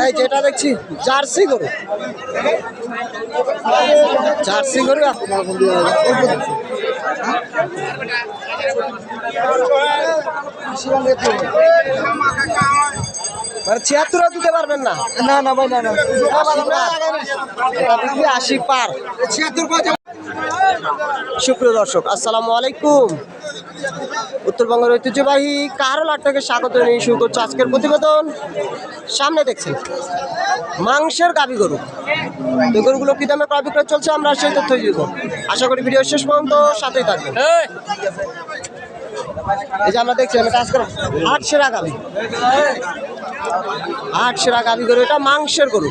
এই যেটা দেখছি জার্সি গরু। জার্সি গরু মানে ছিয়াত্তর দিতে পারবেন না। না না ভাই না না। আশি পার। সুপ্রিয় দর্শক আসসালামু আলাইকুম। উত্তরবঙ্গের ঐতিহ্যবাহী কারল আট থেকে স্বাগত নিয়ে শুরু করছে আজকের প্রতিবেদন। সামনে দেখছেন মাংসের গাবি গরু। এই গরুগুলো কি দামে প্রায় বিক্রয় চলছে আমরা সেই তথ্য দিব। আশা করি ভিডিও শেষ পর্যন্ত সাথেই থাকবেন। এই। যে আমরা দেখছি আমি কাজ করো। আট সেরা গাবি। আট সেরা গাবি গরু এটা মাংসের গরু।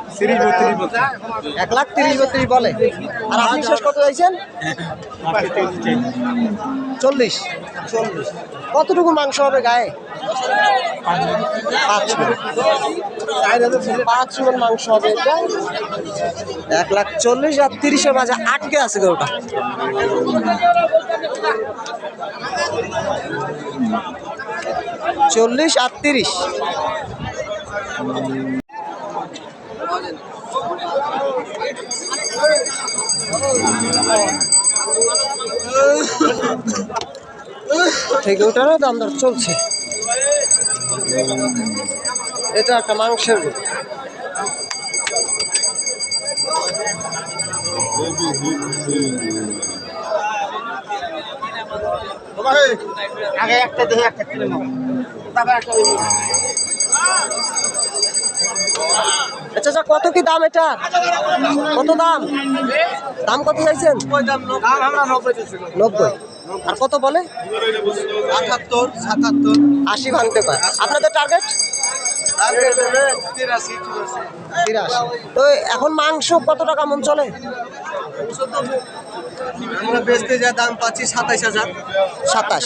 এক লাখ তিরিশ বত্রিশ বলে। আর আপনি শেষ কত চাইছেন? চল্লিশ। চল্লিশ কতটুকু মাংস হবে গায়ে? পাঁচ। পাঁচ মন মাংস হবে এক লাখ চল্লিশ আর তিরিশের মাঝে আটকে আছে গরুটা। চল্লিশ আর তিরিশ। থেকে ওটারও দাম দর চলছে। এটা একটা মাংসের। আগে একটা দেখে একটা কিনে নাও তারপর একটা আচ্ছা আচ্ছা কত কি দাম এটা? কত দাম? দাম কত চাইছেন? নব্বই। আর কত বলে? আটাত্তর সাতাত্তর। আশি ভাঙতে পারে। আপনাদের টার্গেট তো এখন মাংস কত টাকা মন চলে? আমরা বেচতে যা দাম পাচ্ছি সাতাইশ হাজার। সাতাশ।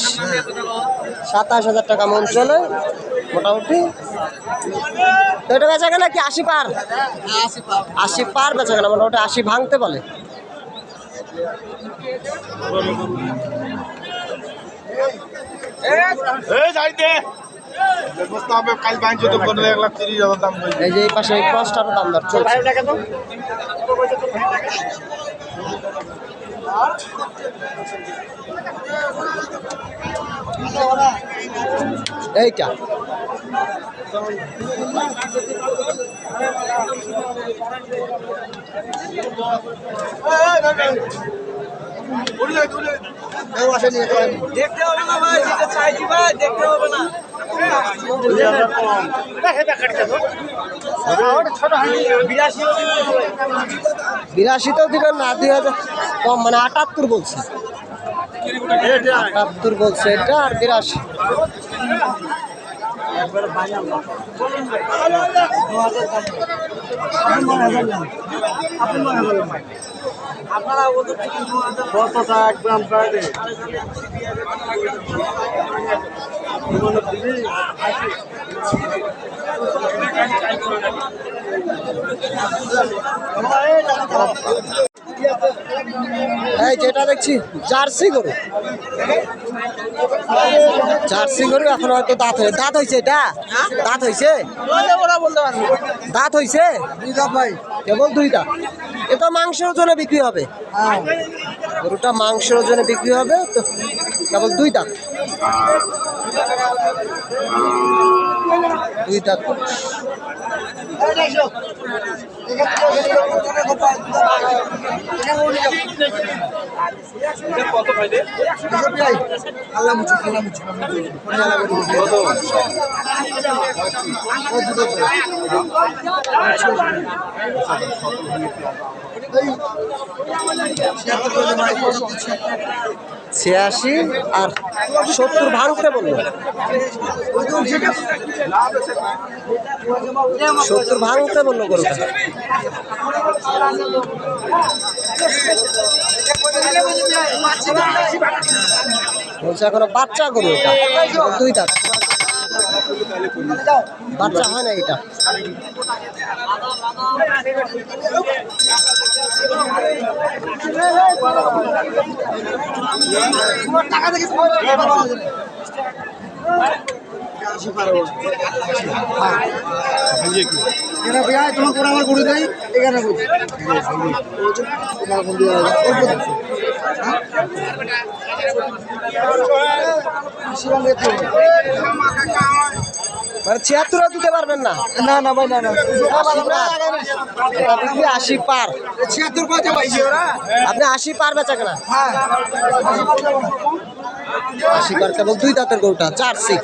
সাতাশ হাজার টাকা মন চলে। মোটামুটি। এটা বেচা গেলে কি আশি পার? আশি পার বেচা গেলে মোটামুটি আশি ভাঙতে বলে। এই যে এই পাশে এই ক্রসটারও দাম দর চলছে। এইটা। দেখতে হবে না না বিরাশিতেও না দুই হাজার কম মানে আটাত্তর বলছে আটাত্তর বলছে এটা আর বিরাশি। এই যেটা দেখছি জার্সি গরু। জার্সি গরু এখন হয়তো দাঁত হয়ে দাঁত হয়েছে এটা? দাঁত হয়েছে দাঁত হয়েছে কেবল দুইটা। এ তো মাংসের ওজনে বিক্রি হবে। গরুটা মাংসের ওজনে বিক্রি হবে, তো কেবল দুই দাঁত দুই দাঁত ছিয়াশি আর সত্তর ভাঙতে বলল। সত্তর ভাঙতে বলল গরুটা। বলছে এখনও বাচ্চা গরু এটা। দুই দাঁত। বাচ্চা হয় না এটা। এখানে ভাইয়া তোমার করে আমার গরু দেয় এখানে বলছি মানে ছিয়াত্তর দিতে পারবেন না? না না ভাই না না। আপনি আশি পার। ছিয়াত্তর। আপনি আশি পার বেচা কেনা? হ্যাঁ। আশি কেবল দুই দাঁতের গরুটা চার টাকা